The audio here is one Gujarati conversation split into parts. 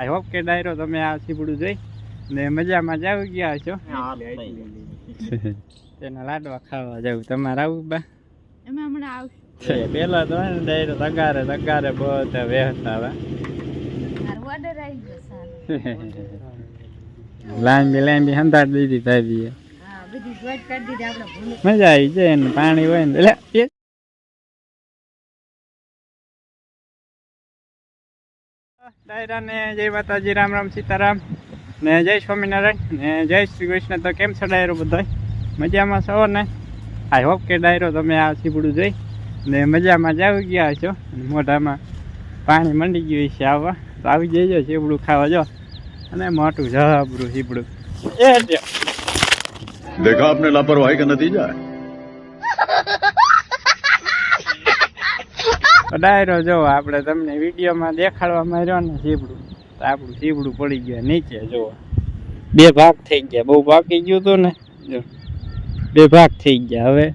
આઈ હોપ કે ડાયરો તમે આ સીપડું જોઈ ને મજામાં જાવ ગયા છો. તેના લાડવા ખાવા જાવ તમારે આવું બા? અમે હમણાં આવશું. છે પેલા તો ને ડાયરો તગારે તગારે બધા વેહતા આવી લાંબી લાંબી સંતાડ દીધી ભાભીએ હા બધી જોઈટ કરી દીધી આપણે ભૂલ મજા આવી જાય ને પાણી હોય ને. એટલે ડાયરાને જય માતાજી, રામ રામ સીતારામ. ને જય સ્વામિનારાયણ, ને જય શ્રી કૃષ્ણ. તો કેમ છે ડાયરો બધા મજામાં છો ને? આઈ હોપ કે ડાયરો તમે આ સીપડું જોઈ. ને મજામાં જાવી ગયા છો. મોઢામાં પાણી મંડી ગયું છે આવવા. તો આવી જઈજો સીપડું ખાવા, જો. અને મોટું જબરું સીપડું એ દેખા આપને લાપરવાહી કે નતીજા ડાયરો જો, આપણે તમને વિડીયોમાં દેખાડવા માંડ્યો ને ઝીબડું, તો આપણું ઝીબડું પડી ગયું નીચે, જો. બે ભાગ થઈ ગયા, બહુ પાકી ગયું હતું ને? જો. બે ભાગ થઈ ગયા હવે.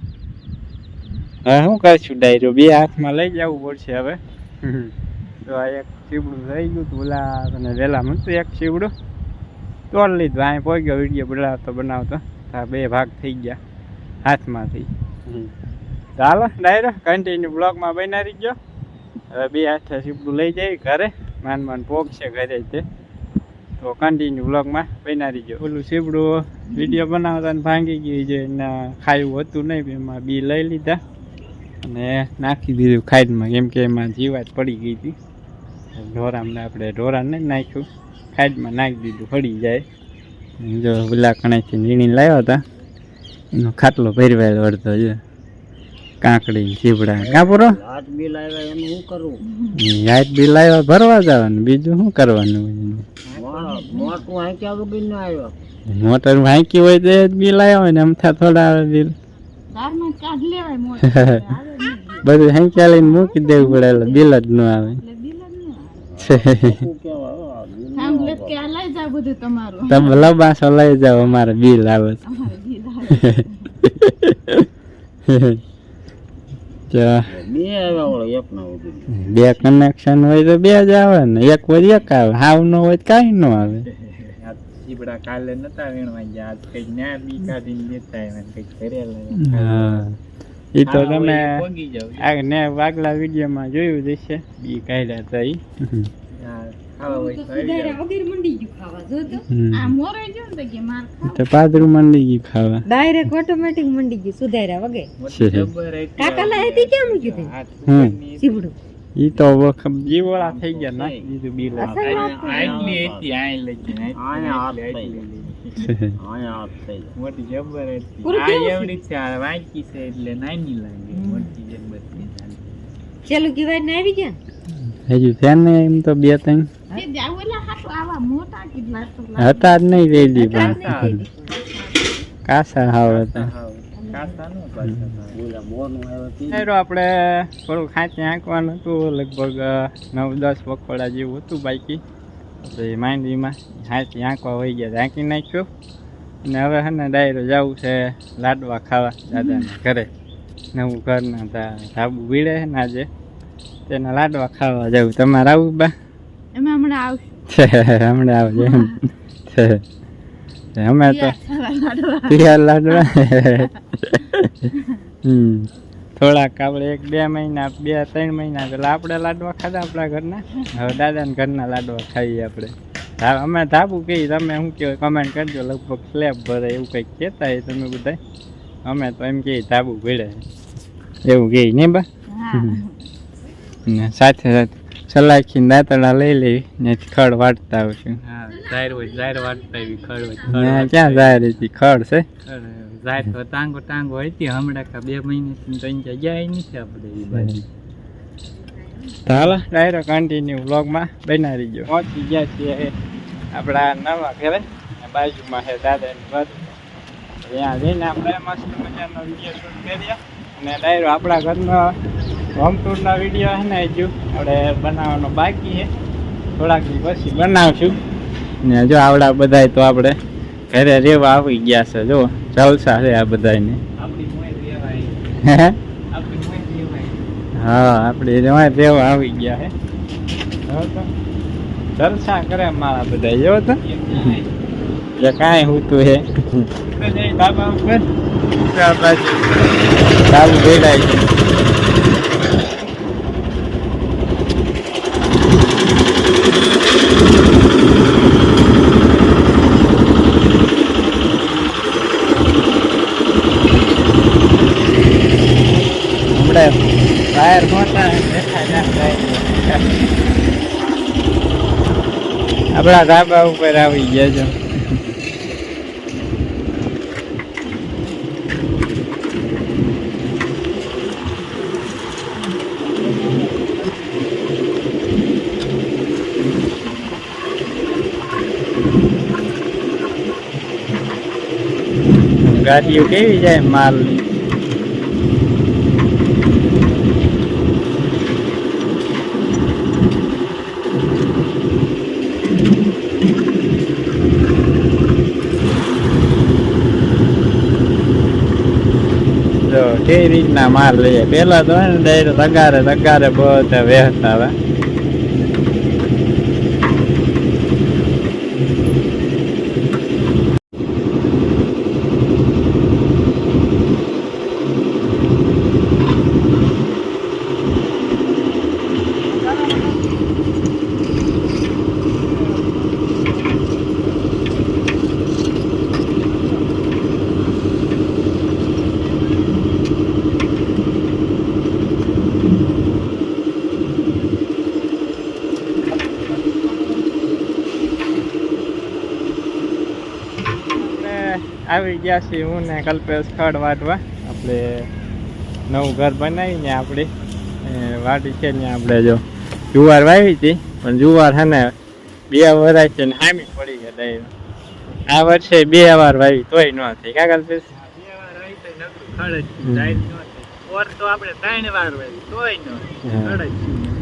હા શું કરશું ડાયરો? બે હાથમાં લઈ જવું પડશે હવે. તો આ એક ચીબડું થઈ ગયું હતું ઓલા તને વહેલા મળતું એક સીપડું તોડ લીધું અહીં પહોંચ્યો વીડિયો બનાવતો બનાવતો. બે ભાગ થઈ ગયા હાથમાંથી. ચાલો, ડાયરો કન્ટિન્યુ બ્લોગમાં બનાવી ગયો હવે બે હાથે સીપડું લઈ જાય ઘરે. માન માન છે ઘરે તે તો કન્ટિન્યુ બ્લોગમાં બનાવી ગયો ઓલું સીપડું વીડિયો બનાવતા ને ભાંગી ગયું છે એને ખાયું હતું નહીં એમાં બી લઈ લીધા. અને નાખી દીધું ખાઈડમાં કેમ કે એમાં જીવાત પડી ગઈ હતી. ઢોરામને આપણે ઢોરા નહીં નાખ્યું. ખાઈડમાં નાખી દીધું પડી જાય. જો ઓલા કણાથી નીણી લાવ્યા હતા. એનો ખાટલો પહેરવાયેલો અડધો છે કાંકડી ચીવડા કાં પૂરો? હાથ બિલ આવ્યા એનું શું કરવું યાદ બિલ આવ્યા ભરવા જવાનું. બીજું શું કરવાનું હોય એનું? મો- મોટું હાંક્યા વગર ન આવ્યો. મોટર હાંકી હોય તો એ બિલ આવ્યા હોય ને અમથા થોડા આવે બિલ બધું હાંક્યા લઈને મૂકી દેવું પડે એટલે બિલ જ ન આવે. તમે લબાસો લઈ જાઓ અમારે બિલ આવે છે. અમારે બિલ આવે તો બે ના કનેક્શન હોય તો બે જ આવે ને. એક હોય એક આવે. હાવ નો હોય તો કાંઈ નો આવે. ચીબડા કાલે નતા વીણવા ગયા. આજ કઈ ન્યા બી કાઢીને લેતા કઈ કરેલા એ તો તમે આ ને આગલા વિડીયોમાં જોયું જશે બી કાઢ્યા હતા ઈ સુધાર્યા વગર મંડી ગયું ખાવા. જો તો આ મોરે ગયો ને કે માર ખાવ. તો પાદરું મંડી ગયું ખાવા. ડાયરેક્ટ ઓટોમેટિક મંડી ગયું સુધાર્યા વગર. કાકા લાય કેમ મૂક્યું હમ. ઈ તો વખત જીવોળા થઈ ગયા નાખી દીધું બિલ અહીંયા હાથ થઈ મોટી જબર હતી. આ છે? એવડી છે આ વાંકી છે એટલે નાની લાગે મોટી ચેલું કીવાય ને આવી ગયા? હજુ છે ને એમ તો બે ત્રણ. હતા જ નહીં જ પણ. કાસા હાવ હતા. આપણે થોડું ખાંચી આંકવાનું હતું લગભગ નવ દસ વખોડા જેવું હતું બાકી. પછી માંડવીમાં હાંચી આંકવા વહી ગયા આંકી નાખ્યું. અને હવે હે ને ડાયરો જવું છે લાડવા ખાવા દાદાના ઘરે. નવું ઘરના તા- ધાબુ ભીડે છે ને આજે. તેના લાડવા ખાવા જવું તમારે આવું બા? એમાં હમણાં આવશે. હમણાં આવજો એમ. છે. અમે તો તૈયાર લાડવા. હમ. થોડાક આપણે એક બે મહિના બે ત્રણ મહિના પેલા આપણે લાડવા ખાધા આપણા ઘરના. હવે દાદાના ઘરના લાડવા ખાઈએ આપણે. અમે ધાબુ કહીએ તમે શું કહેવાય કમેન્ટ કરજો. લગભગ સ્લેબ ભરે એવું કંઈક કહેતા હોય તમે બધા અમે તો એમ કહીએ ધાબુ ભીડે એવું કહીએ નહીં બા? સાથે સાથે સલાખીને દાંતડા લઈ લેવી ને ખડ વાટતા આવશું જાહેર હોય જાહેર વાટતા એવી ખડ હોય ક્યાં જાહેર હતી ખડ છે? જાહેર તો ટાંગો ટાંગો હતી હમણાં કા બે મહિનાથી ત્રણ ગયા નથી આપણે ચાલો ડાયરો કન્ટિન્યુ વ્લોગમાં બનાવી ગયો પહોંચી ગયા છીએ આપણા નવા ઘરે બાજુમાં છે દાદાની વાત ત્યાં જઈને આપણે મસ્ત મજાનો વીડિયો શૂટ કરીએ. અને ડાયરો આપણા ઘરનો હોમ ટૂરના વીડિયો છે ને હજુ આપણે બનાવવાનો બાકી છે. થોડાક પછી બનાવશું. ને જો આવડા બધાય તો આપણે ઘરે રેવા આવી ગયા છે જો જલસા છે આ બધાને હે? હા આપણે રેવા રેવા આવી ગયા તો જલસા કરે મારા બધા જો તો. જે કાંઈ હોતું હે. બાબા ઉપર. ચાલુ ભેડાય છે હમણાં ટાયર મોટા દેખાય ના જાય આપણા ધાબા ઉપર આવી ગયા છો ગાડીઓ કેવી જાય માલની જો કેવી રીતના માલ લઈએ પેલા તો હે ને ડાયરેક્ટ તગારે તગારે બધા વહેતા હવે આપણે આવી ગયા છીએ હું ને કલ્પેશ ખડ વાટવા આપણે નવું ઘર બનાવીને આપણે. વાટી છે ને આપણે જો જુવાર વાવી હતી પણ જુવાર હે ને બે વરાય છે ને હામી પડી ગયા ડાયરો. આ વર્ષે બે વાર વાવી તોય ન થઈ. કા કલ્પેશ?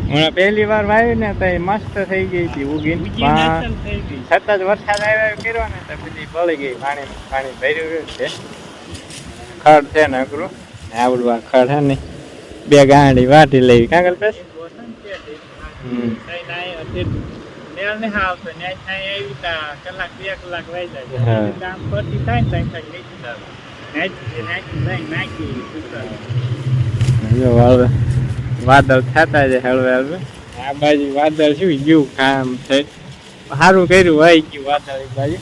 હમણાં પહેલી વાર વાવી ને તો મસ્ત થઈ ગઈ હતી ઉગી સતત વરસાદ આવ્યો કર્યો ને તો બધી પડી ગઈ પાણી પાણી ભર્યું છે. ખડ છે ને અઘરું. ને આવડું આ ખડ હે ને બે ગાંડી વાટી લેવી કાગળ પેસ હમ. જો હવે વાદળ થતા છે હળવે હળવે. આ બાજુ વાદળ શું ગયું કામ છે. સારું કર્યું હોય ગયું વાદળ એક બાજુ.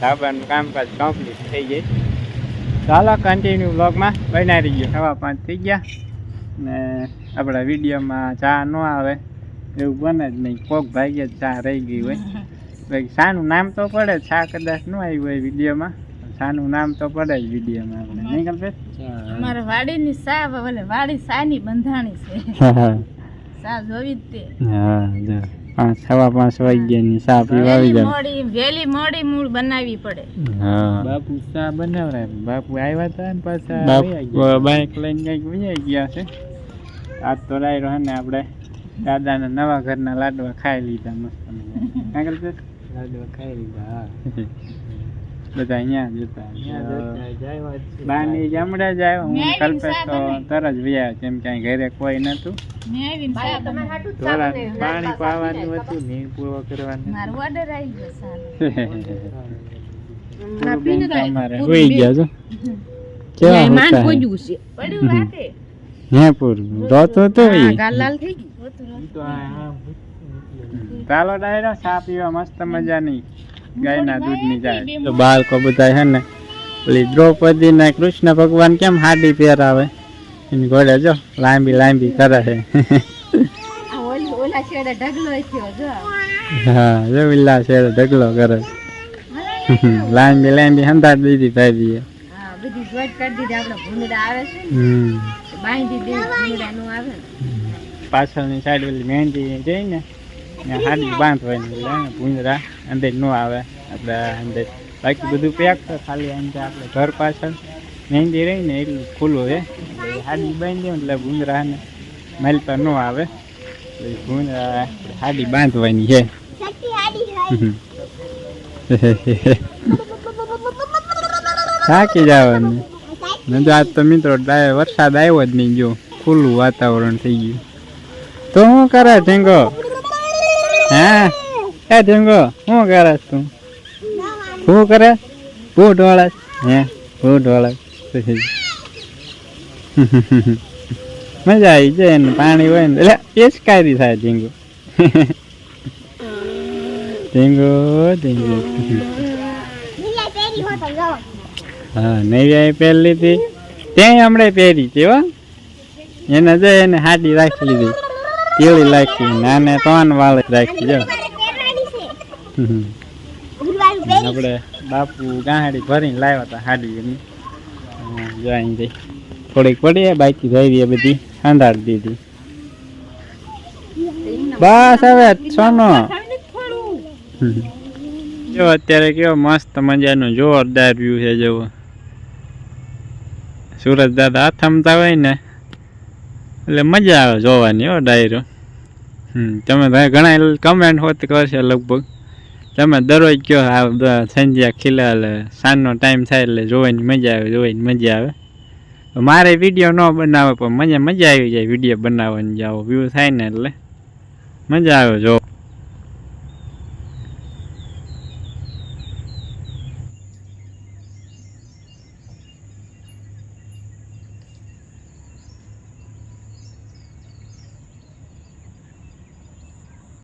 ધાબાનું કામકાજ કમ્પ્લીટ થઈ જાય ચાલો કન્ટિન્યુ બ્લોગમાં બનાવી ગયો સવા પાંચ થઈ ગયા. ને આપણા વિડીયોમાં ચા ન આવે. એવું બને જ નહીં. કોક ભાગ્યે જ ચા રહી ગઈ હોય. પછી શાનું નામ તો પડે ચા કદાચ ન આવ્યું હોય વિડીયોમાં. શાનું નામ તો પડે જ વિડીયોમાં. આપણે, નહીં કલ્પેશ? અમારા વાડીની સા ઓલે વાડી સાની બંધાણી છે. હા સા જોવી જ તે. જો. પાંચ સવા પાંચ વાગ્યાની ચા પીવા આવી જાય. મોડી વેલી મોડી મૂળ બનાવવી પડે. હા. બાપુ સા બનાવરાય બાપુ આવ્યા હતા ને પાછા બાપ બાઈક લઈને કંઈક વિયા ગયા છે. આજ તો ડાયરો રહે ને આપણે દાદાના નવા ઘરના લાડવા ખાઈ લીધા મસ્ત. લાડવા ખાઈ લીધા હા. બધા અહીંયા જ જતા. બાની જમડા જ આવ્યો. હું કલ્પેશ તો તરત વ્યા કેમ કે ઘરે કોઈ નતું. પાણી પાવાનું હતું નીર પૂરો કરવાનું મારો ઓર્ડર આવી ગયો તમારે હોઈ ગયા છો? કેવા હતા? પડ્યું રાતે. હે પૂરું રોતો તો ગાલ લાલ થઈ ગયું તો આ આમ ચાલો ડાયરો ચા પીવા મસ્ત મજાની. ગાયના દૂધની જાય. તો બાળકો બધા છે ને પેલી દ્રૌપદી ને કૃષ્ણ ભગવાન કેમ હાડી પહેરાવે? એની ઘોડે જો લાંબી લાંબી કરે છે. ઓલી ઓલા હા જો વિલા છે ઢગલો કરે. લાંબી લાંબી હંધાડ દીધી ભાઈ બધી જોઈટ કરી દીધી આપણે ભૂંડા આવે છે હમ. બાંધી દેવું ભૂંડા નું આવે પાછળની સાઈડ પેલી મહેંદી જઈ ને હાડી બાંધવાની એટલે ભૂંજરા અંદર ન આવે. આપણે અંદર. બાકી બધું પેક ખાલી અંદર આપણે ઘર પાછળ મહેંદી રહી ને એટલું ખુલ્લું છે. એટલે હાડી બાંધી એટલે ભૂંજરા ને માલ ન આવે. એટલે ભૂંજરા હાડી બાંધવાની છે. થાકી જવાનું. ને તો આજ તો મિત્રો વરસાદ આવ્યો જ નહીં જો ખુલ્લું વાતાવરણ થઈ ગયું. તો શું કરે ઢીંગો? હે? એ ઢીંગો શું કરે તું? શું કરે? બૂટ વાળા હે બૂટ વાળા મજા આવી જાય ને પાણી હોય ને. એટલે પેચકારી થાય ઢીંગો ઢીંગો ઢીંગો હા નવી પહેરી લીધી. ત્યાંય હમણાં પહેરી છે હો. એને જઈ એને હાડી રાખી લીધી. કેળી લાખી નાને ત્રણ વાળ રાખી જો. આપણે બાપુ ગાંડી ભરીને લાવ્યા હતા હાડી એમ. જોઈ જઈ. થોડીક પડી બાકી એ બધી. અંધાડી દીધી. બસ હવે સોનો જો અત્યારે કેવો મસ્ત મજાનું જોરદાર વ્યૂ છે જેવો સુરત દાદા હાથમતા હોય ને. એટલે મજા આવે જોવાની હો ડાયરો હમ, તમે ઘણા કમેન્ટ હોત કરશે લગભગ. તમે દરરોજ કહો આ બધા સંધ્યા ખીલા એટલે સાંજનો ટાઈમ થાય એટલે જોવાની મજા આવે, જોવાની મજા આવે. મારે વીડિયો ન બનાવે પણ મજા મજા આવી જાય વીડિયો બનાવવાની જાઓ વ્યૂ થાય ને એટલે. મજા આવે જો.